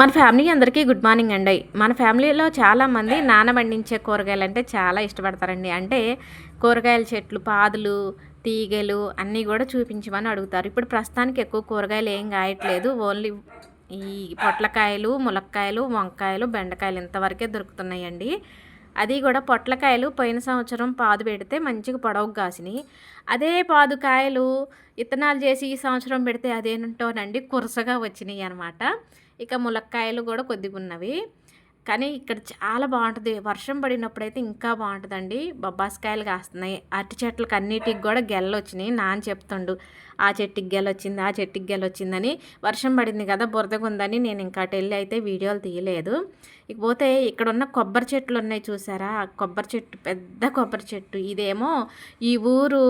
మన ఫ్యామిలీ అందరికీ good morning అండి. మన ఫ్యామిలీలో చాలామంది నానబండించే కూరగాయలు అంటే చాలా ఇష్టపడతారండి. అంటే కూరగాయల చెట్లు పాదులు తీగలు అన్నీ కూడా చూపించమని అడుగుతారు. ఇప్పుడు ప్రస్తుతానికి ఎక్కువ కూరగాయలు ఏం కాయట్లేదు. ఓన్లీ ఈ పొట్లకాయలు ములక్కాయలు వంకాయలు బెండకాయలు ఇంతవరకే దొరుకుతున్నాయండి. అది కూడా పొట్లకాయలు పోయిన సంవత్సరం పాదు పెడితే మంచిగా పొడవు కాసినాయి. అదే పాదు కాయలు ఇత్తనాలు చేసి ఈ సంవత్సరం పెడితే అదేంటోనండి కురసగా వచ్చినాయి అనమాట ఇక ములక్కాయలు కూడా కొద్దిగా ఉన్నవి కానీ ఇక్కడ చాలా బాగుంటుంది. వర్షం పడినప్పుడైతే ఇంకా బాగుంటుందండి. బొబ్బాసకాయలు కాస్తున్నాయి. అరటి చెట్లకు అన్నిటికి కూడా గెల్ల వచ్చినాయి నాన్న చెప్తుండు ఆ చెట్టుకి గెల వచ్చింది ఆ చెట్టుకి గెల వచ్చిందని వర్షం పడింది కదా బురదగా ఉందని నేను ఇంకా అటు వెళ్ళి అయితే వీడియోలు తీయలేదు. ఇకపోతే ఇక్కడ ఉన్న కొబ్బరి చెట్లు ఉన్నాయి చూసారా? కొబ్బరి చెట్టు పెద్ద కొబ్బరి చెట్టు. ఇదేమో ఈ ఊరు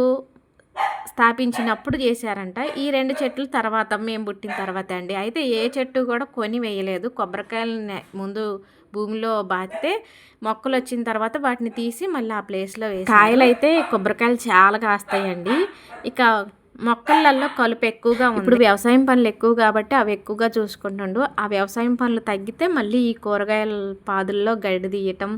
స్థాపించినప్పుడు చేశారంట. ఈ రెండు చెట్లు తర్వాత మేము పుట్టిన తర్వాత అండి. అయితే ఏ చెట్టు కూడా కొని వేయలేదు. కొబ్బరికాయలని ముందు భూమిలో బాతితే మొక్కలు వచ్చిన తర్వాత వాటిని తీసి మళ్ళీ ఆ ప్లేస్లో వేసి కాయలు అయితే కొబ్బరికాయలు చాలా కాస్తాయండి. ఇక మొక్కలలో కలుపు ఎక్కువగా ఉంది. ఇప్పుడు వ్యవసాయం పనులు ఎక్కువ కాబట్టి అవి ఎక్కువగా చూసుకుంటుండు. ఆ వ్యవసాయం పనులు తగ్గితే మళ్ళీ ఈ కూరగాయల పాదుల్లో గడ్డి తీయటం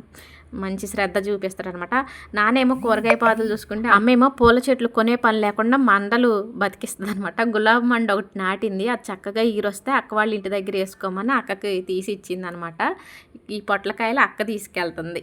మంచి శ్రద్ధ చూపిస్తారనమాట నానేమో కూరగాయ పాదులు చూసుకుంటే అమ్మేమో పూల చెట్లు కొనే పని లేకుండా మండలు బతికిస్తుంది అనమాట గులాబీ మండ ఒకటి నాటింది. అది చక్కగా ఈరొస్తే అక్క వాళ్ళ ఇంటి దగ్గర వేసుకోమని అక్కకి తీసి ఇచ్చింది అనమాట ఈ పొట్లకాయలు అక్క తీసుకెళ్తుంది.